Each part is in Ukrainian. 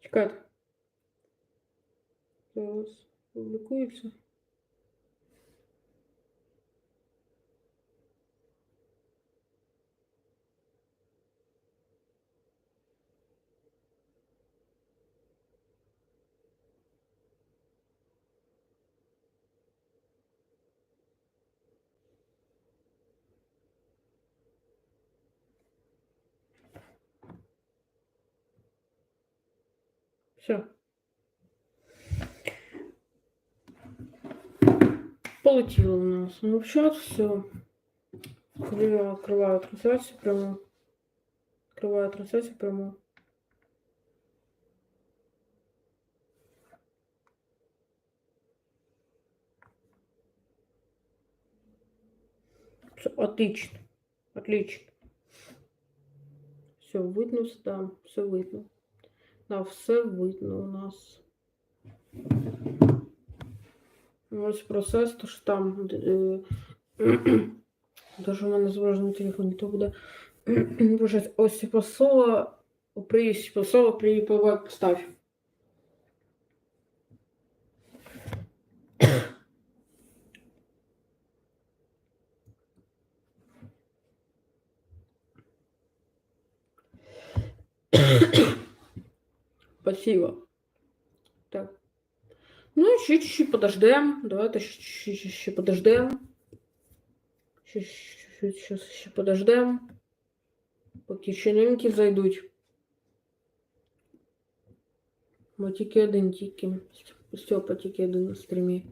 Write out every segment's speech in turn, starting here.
Чекайте. Зараз публікується. Все. Полетело у нас. Ну, в чат все. Я открываю трансляцию прямо. Открываю трансляцию прямо. Всё, Отлично. Отлично. Все видно, да, все видно. Да, все видно у нас. Ось процес, то що там. Е, Даже у мене зображено телефон, то буде. Ось посола, Привість посола, при поставь. Спасибо. Так. Ну, ще чуть-чуть подождем. Давайте ще подождем. Ще, ще, подождем. Поки ще новинки зайдуть. Бо тільки один тільки. Степа тільки один на стрімі.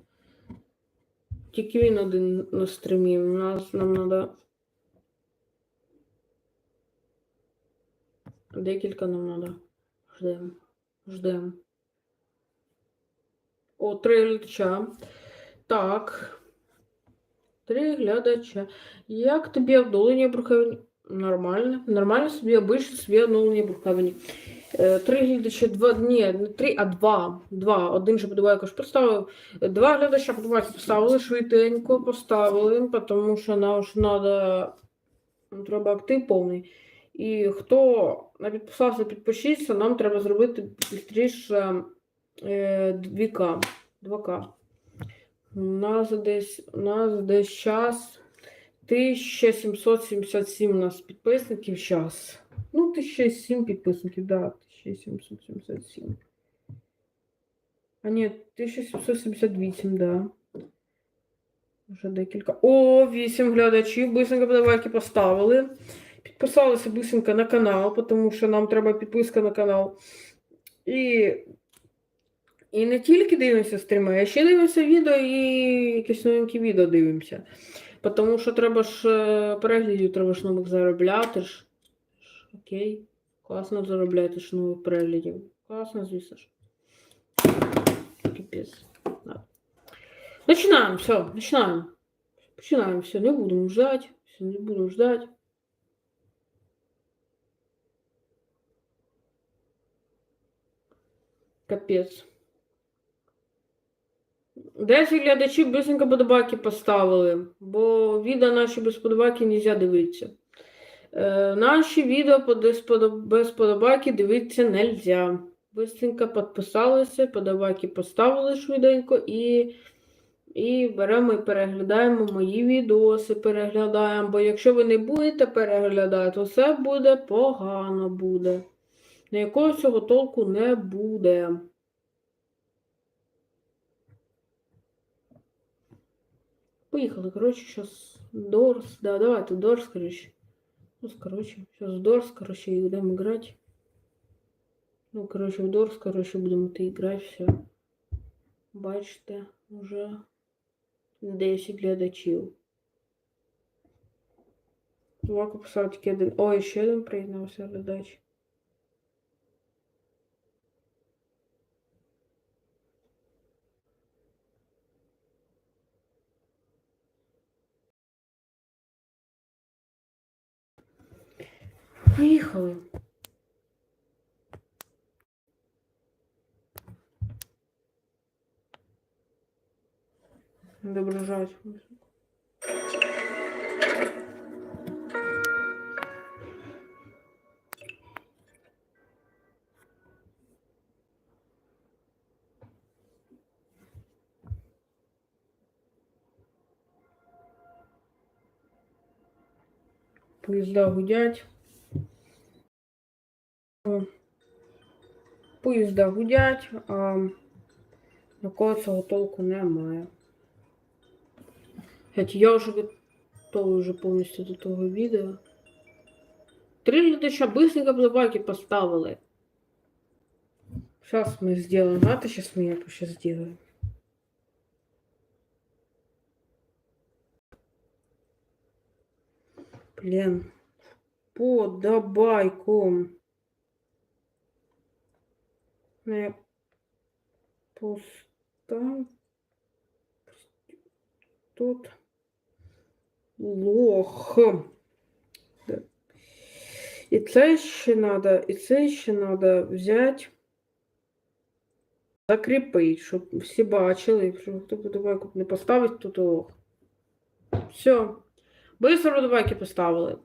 Тільки він один на стрімі. У нас нам надо. Декілька нам надо. Ждем. Ждем. О, три глядача. Так. Три глядача. Як тобі обновлення Брухевні? Нормально. Нормально собі обично собі обновлення Брухевні. Е, Три глядача, два. Ні, не три, а два. Два. Один же подобайку ж поставив. Два глядача подобайки поставили, швиденько поставили, тому що нам ж. Треба актив повний. І хто не підписався, підпишіться, нам треба зробити швидше 2К. 2К. У нас десь у нас десь час 1777 у нас підписників зараз. Ну, 1007 підписників, да, 1777. А ні, 1778, да. Вже декілька. О, 8 глядачів. Бисенько подавайки поставили. Підписалися бисенько на канал, тому що нам треба підписка на канал. І і не тільки дивимося стріми, а ще дивимося відео і якісь новенькі відео дивимося. Тому що треба ж е, переглядів, треба ж нових заробляти ж. Окей. Класно заробляти ж нових переглядів. Класно, звісно ж. Починаємо, все, починаємо. Починаємо, все, не будемо ждати. Все, не будемо ждати. Капець. 10 глядачів бисенько подобаки поставили, бо відео наші без подобаки не можна дивитися. Е, наші відео без подобаки дивитися не можна. Бисенько підписалися, подобаки поставили швиденько і і беремо і переглядаємо мої відоси, переглядаємо. Бо якщо ви не будете переглядати, то все буде погано буде. Ніякого цього толку не буде. Поїхали, коротше, сейчас Дорс. Да, давайте Дорс, короче. Ну, короче, сейчас Дорс, короче, будемо грати. Ну, короче, в Дорс, короче, будемо йти грати, все. Бачите, вже 10 глядачів. Ваку писав тільки один. О, ще один приєднався глядач. Поїхали. Доброжать. Поезда гудять. О, Поїзда гудять, а якого цього толку немає. Геть, я вже готовий вже повністю до того відео. Три глядача быстренько блабаки поставили. Сейчас мы сделаем. Знаете, сейчас мы это сейчас сделаем. Блин. Подобайком. Не постав. Тут лох. І це ще надо, і це ще надо взяти, закріпити, щоб всі бачили, щоб хто подобайку не поставить, то лох. Все. Быстро подобайки поставили.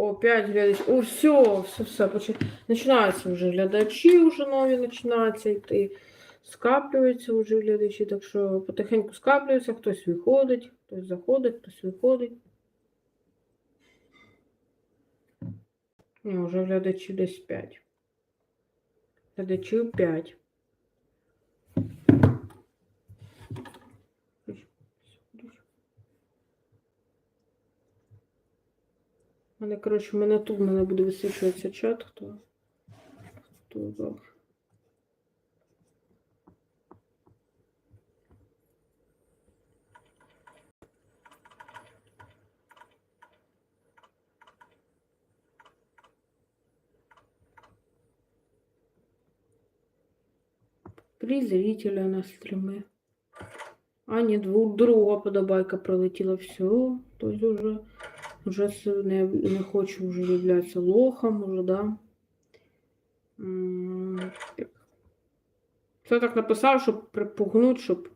О, 5 глядачів. О, все, все, все. Почи... Починаються вже глядачі, вже нові починаються йти. Скаплюються вже глядачі, так що потихеньку скаплюються, хтось виходить, хтось заходить, хтось виходить. Ні, вже глядачів десь 5. Глядачів 5. У мене, коротше, в мене тут в мене буде висвічуватися чат, хто. Хто добре. Три зрителя на стриме. А, дву- друга подобайка пролетіла. Все. Тобто вже, вже с- не, не хочу вже являтися лохом, уже, да. Це так написав, щоб припугнути, щоб.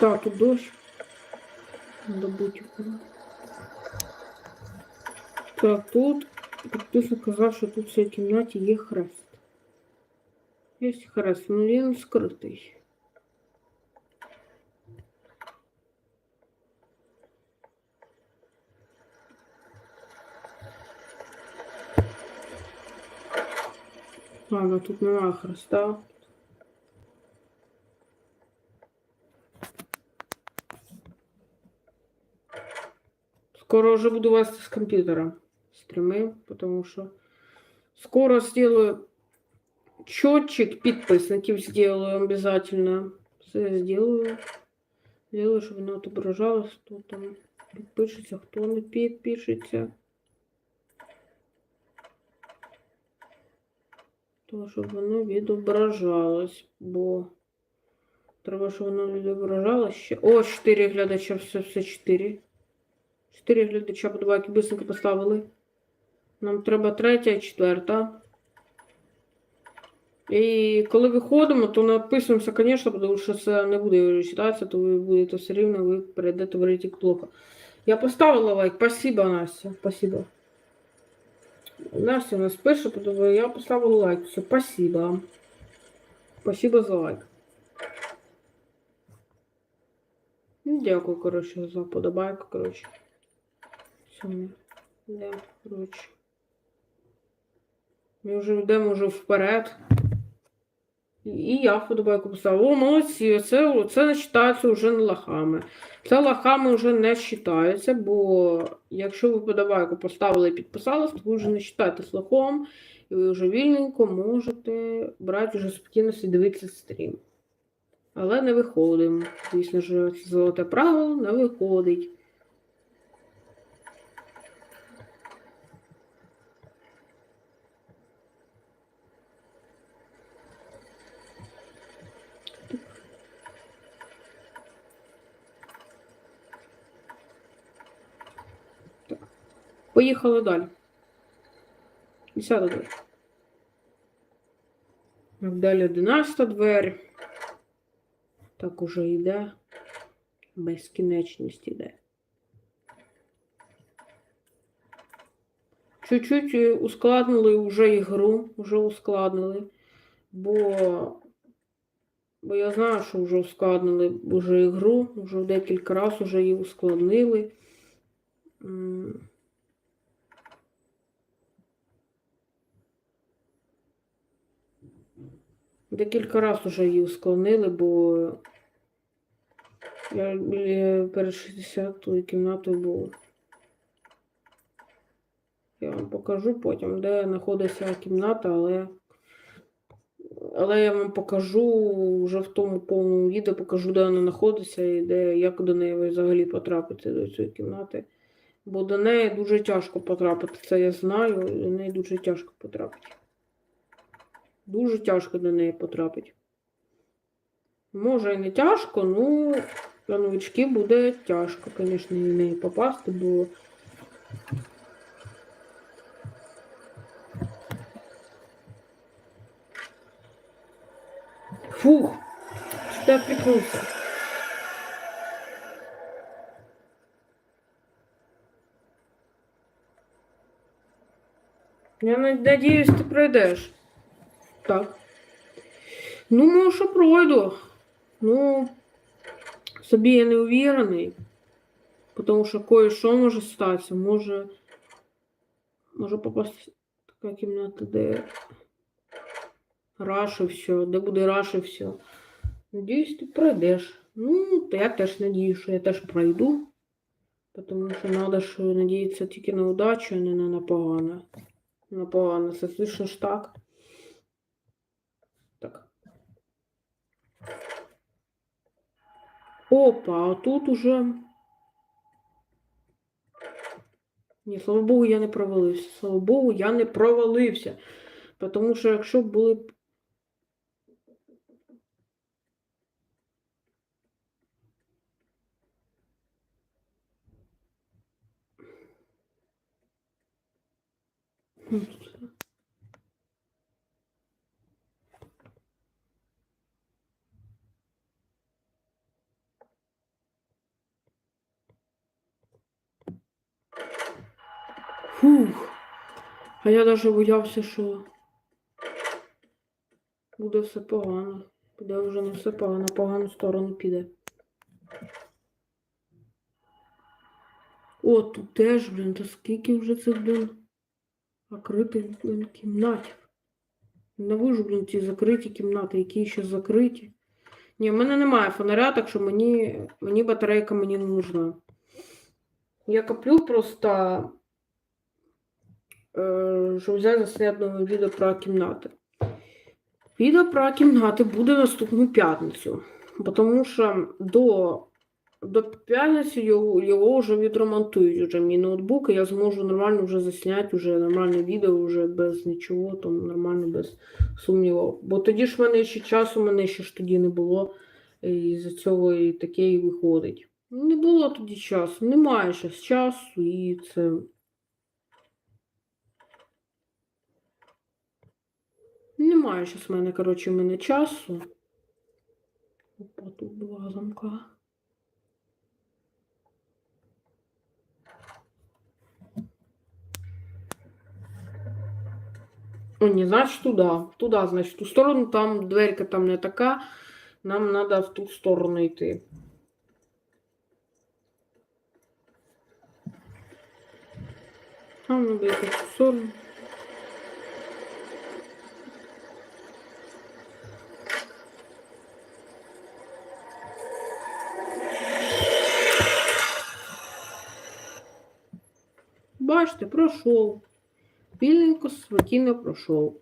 Так, тут дощ. Надо бути. Так, тут підписник казав, що тут в цій кімнаті є хрест. Є хрест, але він скритий. Ладно, тут немає хреста. Скоро уже буду вести с компьютера стримы, потому что скоро сделаю счетчик подписників сделаю обязательно. Все сделаю. Сделаю, щоб воно отображалось, хто там підпишеться, хто не підпишеться. То, щоб воно відображалось, бо треба, щоб воно відображалось ще. О, 4 глядача, все, все 4. Чотири глядача подобайки бисенько поставили. Нам треба третя і четверта. І коли виходимо, то написуємося, звісно, тому що це не буде читатися, то ви будете все рівно, ви перейдете в рейтинг плохо. Я поставила лайк. Спасибо, Настя. Спасибо. Настя у нас пише, тому я поставила лайк. Все, спасибо. Спасибо за лайк. Ну, Дякую, коротше, за подобайку, коротше. Все, да, коротше. Ми вже йдемо вже вперед. І я вподобайку поставила. О, молодці, це, це не вважається вже не лахами. Це лахами вже не вважається, бо якщо ви подобайку поставили і підписались, то ви вже не вважаєтесь лохом, і ви вже вільненько можете брати вже спокійно і дивитися стрім. Але не виходимо. Звісно ж, це золоте правило не виходить. Поїхали далі. Десята двері. Так, Далі одинадцята двері. Так уже йде. Безкінечність іде. Чуть-чуть ускладнили вже ігру, вже ускладнили. Бо, бо я знаю, що вже ускладнили вже ігру, вже декілька разів вже її ускладнили. Декілька разів вже її ускладнили, бо я перед 60-ю кімнатою був. Я вам покажу потім, де знаходиться кімната, але. Але я вам покажу вже в тому повному відео, покажу, де вона знаходиться і де, як до неї взагалі потрапити до цієї кімнати. Бо до неї дуже тяжко потрапити. Це я знаю, до неї дуже тяжко потрапити. Дуже тяжко до неї потрапити. Може і не тяжко, ну для новичків буде тяжко, звісно, в неї попасти, бо. Фух, что я прикнулся. Я надеюсь, ты пройдешь. Так. Ну, може, пройду. Ну, собі я не уверений. Потому що кое-що може статися. Може. Може попасти така кімната, де Раш і все, де буде раш і все. Надіюсь, ти пройдеш. Ну, то я теж надіюсь, що я теж пройду. Тому що треба ж надіятися тільки на удачу, а не на, погане. На погане. Це слышно ж. Так. Опа, а тут уже. Ні, слава Богу, я не провалився. Слава Богу, я не провалився. Тому що якщо були б Ну, тут. Фух. А я даже боявся, що буде все погано. Буде вже не все погано, погану сторону піде. О, тут теж, блін, та скільки вже цих, блін, закритих, блін, кімнатів. Ненавижу, блін, ці закриті кімнати, які ще закриті. Ні, в мене немає фонаря, так що мені, мені батарейка мені не нужна. Я коплю просто, е, щоб взяти засняти нове відео про кімнати. Відео про кімнати буде наступну п'ятницю. Тому що до, до п'ятниці його, його вже відремонтують вже мій ноутбук, і я зможу нормально вже засняти вже нормальне відео вже без нічого, там нормально без сумніву. Бо тоді ж в мене ще часу, мене ще ж тоді не було. І з цього і таке і виходить. Не було тоді часу, немає зараз часу, і це. Немає зараз в мене, коротше, в мене часу. Опа, тут два замка. О, ні, значить туди. Туди, значить, в ту сторону, там дверка там не така. Нам треба в ту сторону йти. Нам надо йти в ту сторону. Бачите, пройшов. Пільненько, спокійно пройшов.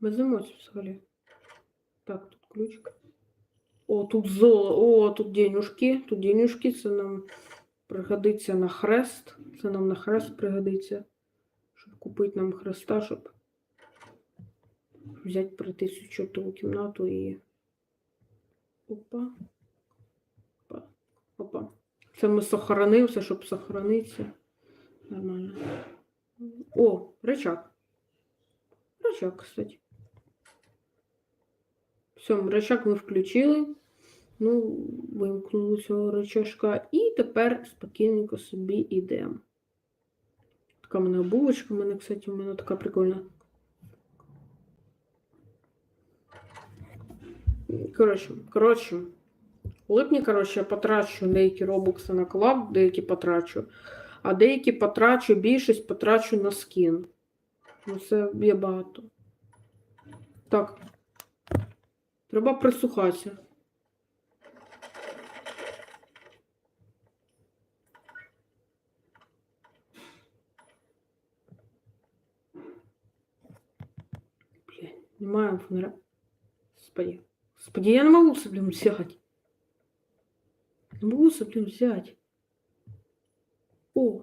Без емоцій взагалі. Так, тут ключик. О, тут золо, о, тут денюжки. Тут денюжки, це нам пригодиться на хрест. Це нам на хрест пригодиться. Щоб купити нам хреста, щоб взяти прийти цю чортову кімнату і. Опа. Опа. Це ми сохранився, щоб сохранитися. Нормально. О, рычаг. Рычаг, кстати. Все, рычаг ми включили. Ну, вимкнули цього рычажка. І тепер спокійненько собі йдемо. Така в мене булочка, в мене, кстати, у мене така прикольна. Коротше, коротше. Липні, коротше, я потрачу деякі робокси на колаб, деякі потрачу. А деякі потрачу, більшість потрачу на скін. Ну, це є багато. Так. Треба прислухатися. Блін, немає фонаря. Господи. Господи, я не могу все, блин, взять. Не могу блин, взять. О.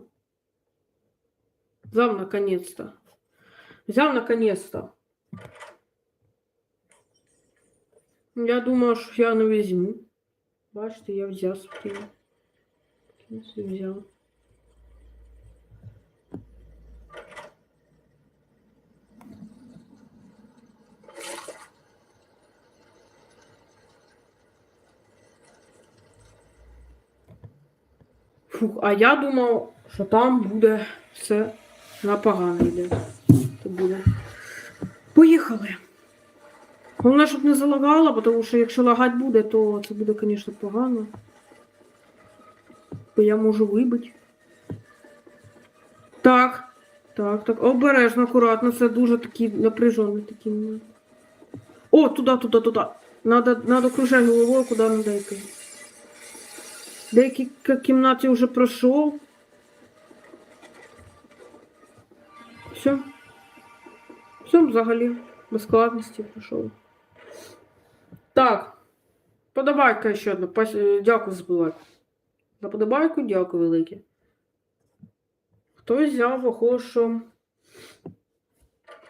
Взял наконец-то. Взял наконец-то. Я думаю, що я не візьму. Бачите, я взяв собі. Взяв. Фух, а я думав, що там буде все на погано йде. То буде. Поїхали. Головне, щоб не залагало, тому що якщо лагати буде, то це буде, звісно, погано. Бо я можу вибити. Так. Так, так. Обережно, акуратно. Це дуже такий напряжений такий. О, туди, туди, туди. Надо, надо кружати головою, куди надо йти. Деякі кімнати вже пройшов. Все. Все взагалі. Без складності пройшов. Так. Подобайка ще одна. Е, Дякую за подобайку. За подобайку дякую велике. Хтось взяв, похоже, що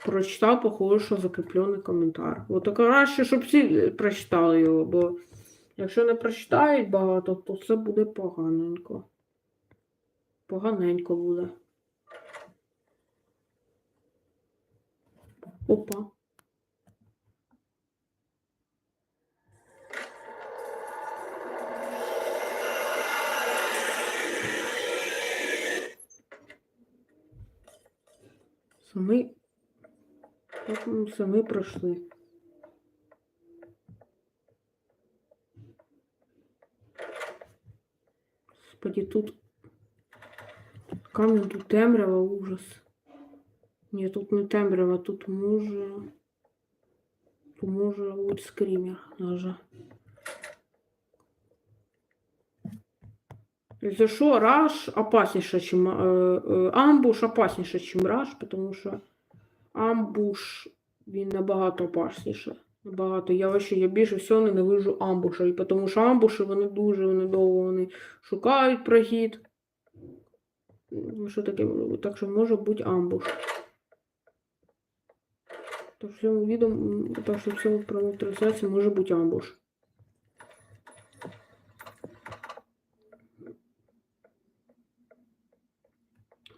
прочитав, похоже, що закріплений коментар. От краще, щоб всі прочитали його, бо якщо не прочитають багато, то це буде поганенько. Поганенько буде. Опа. Самі. Так пройшли. Господи, тут камінь, тут темрява, ужас. Ні, тут не темрява, тут може. Тут може бути скрімер даже. За що раш опасніше, чим е, е, амбуш опасніше, чим раш, тому що амбуш він набагато опасніше. Набагато. Я вообще, я більше всього ненавижу амбуша. І тому що амбуші вони дуже вони довго вони шукають прохід. Ну, Що таке? Так що може бути амбуш. Так що в цьому відео, м, так що в цьому трансляції може бути амбуш.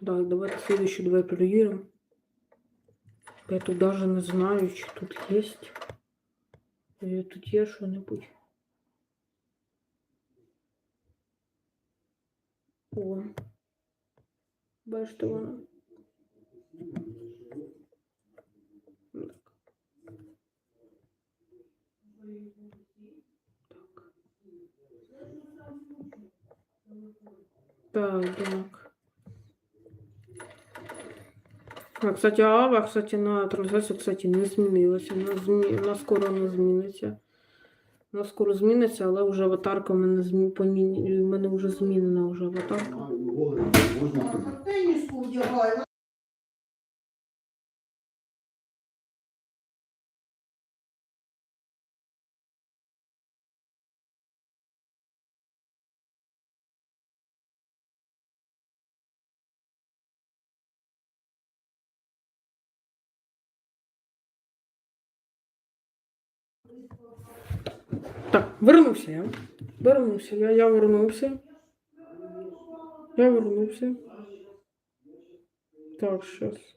Так, давайте следующую давай проверим. Я тут даже не знаю, чи тут есть. Тут є що-небудь. О. Бачите воно. Так. Так, так. Кстати, Ава, кстати, на трансляцію, кстати, не змінилася. Вона, змі... вона скоро не зміниться. Вона скоро зміниться, але вже аватарка в мене змі... помі... в мене вже змінена вже аватарка. Можна Так, вернувся я. Вернувся. Я я вернувся. Я вернувся. Так, щас.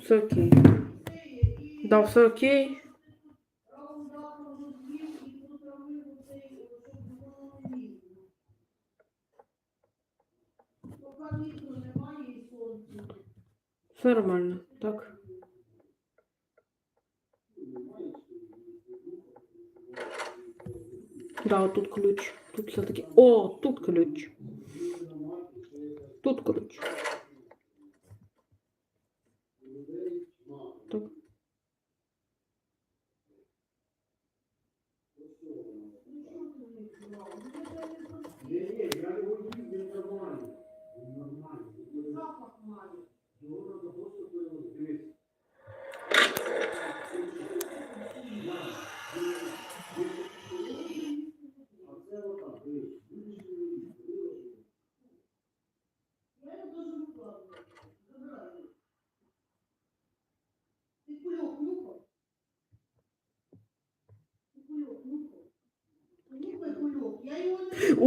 Все окей. Да, все окей. Все нормально, так. Да, тут ключ. Тут все-таки. О, тут ключ. Тут ключ.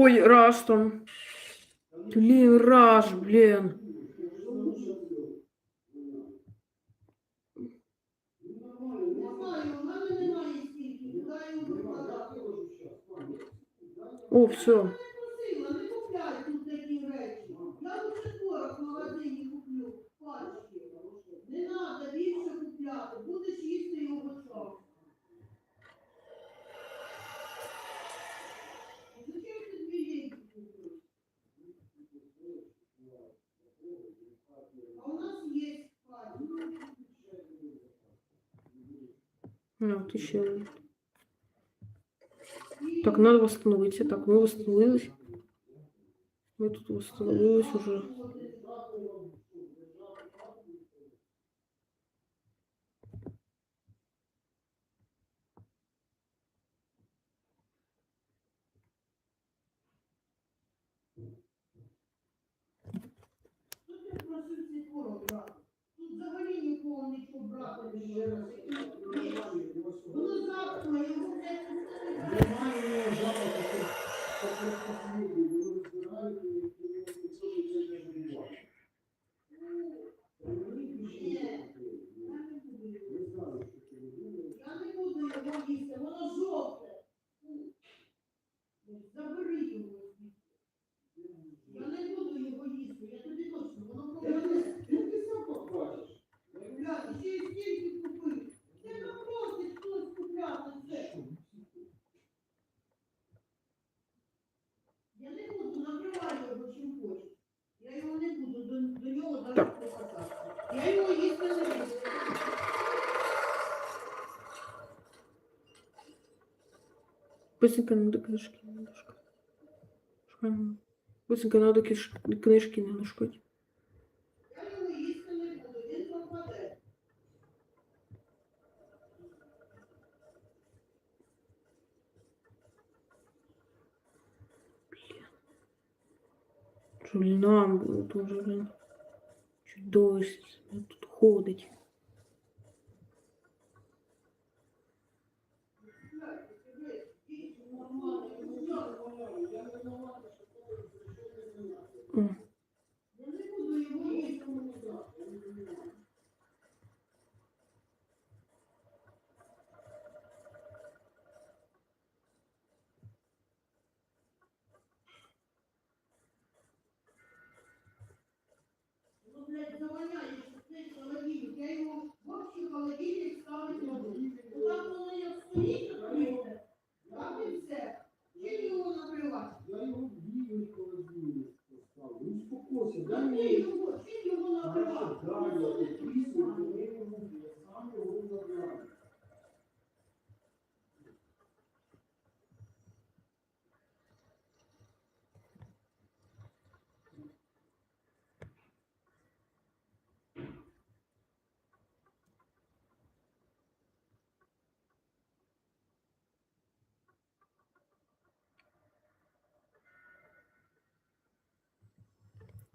Ой, раш там. Блин, раш, блин. О, все. А, вот еще. Так, надо восстановить, Так, ну, мы восстановились. Мы ну, тут восстановились уже. Тут взагалі нікого не побрати. Немає запаху. Бусинка надо книжки не нашкодь. Бусинка надо книжки не нашкодь.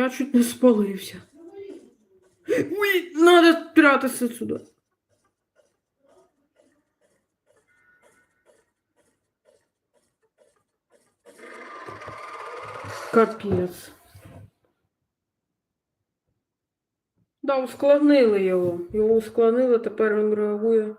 Я чуть не спалився. Ой, надо спрятаться сюда. Капець. Да, ускладнили його. Його ускладнили, тепер він реагує.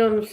А, ну